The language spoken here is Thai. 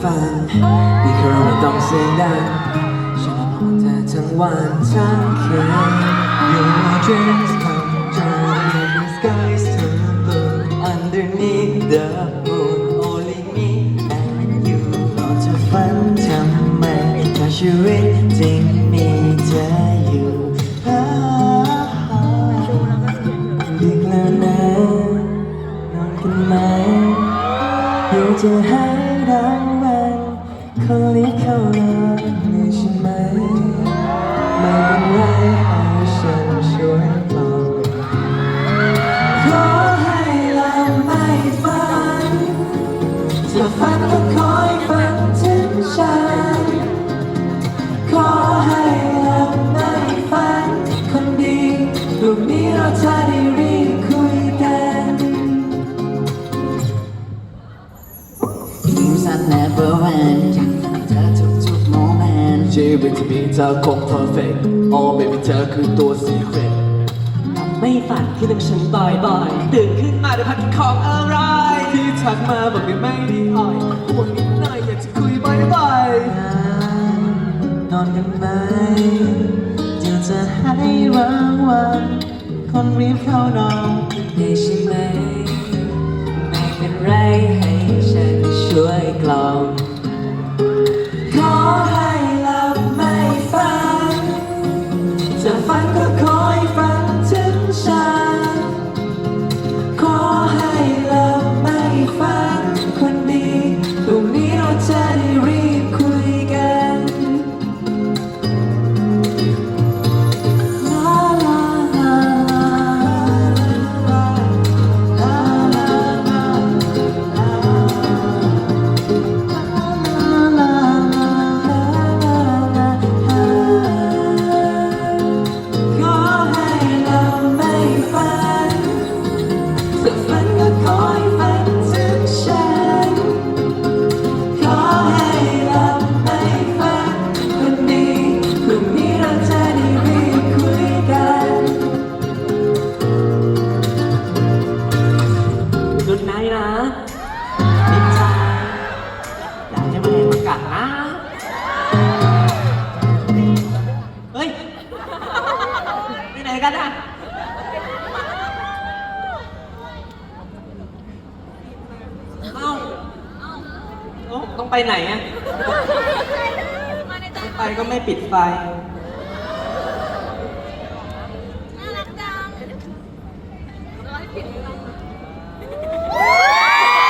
เล่าให้ฟังนี่คือเราไม่ต้องเสียงดังฉันนอนเธอทั้งวันทั้งคืน Your dreams come true and the skies turn blue underneath the moon only me and you เราจะฝันทำไมถ้าชีวิตจริงมีเธออยู่อ่าดึกแล้วนะนอนกันไหมเดี๋ยวจะให้รางวัล คนนี้เขานอนเลยใช่ไหมไม่เป็นไรให้ฉันช่วยปลอบขอให้เราไม่ฝันจะฝันก็คอยฝันถึงฉันขอให้ วิตที่มีเธอคง perfect oh baby เธอคือตัว secret ไม่ฝันคิดถึงฉันบ่อยๆ ตื่นขึ้นมาด้วยพักของอะไร ที่ทักมาบอกได้ไม่ด้อ่อยวันนิดหน่อยอยากจะคุยบ่อยๆนอนกันไหมเดี๋ยวจะให้รางวัลคนรีบเข้านอนได้ใช่ไหม กันอะเอ้าเอ้าต้องไปไหนอะไม่ไปก็ไม่ปิดไฟ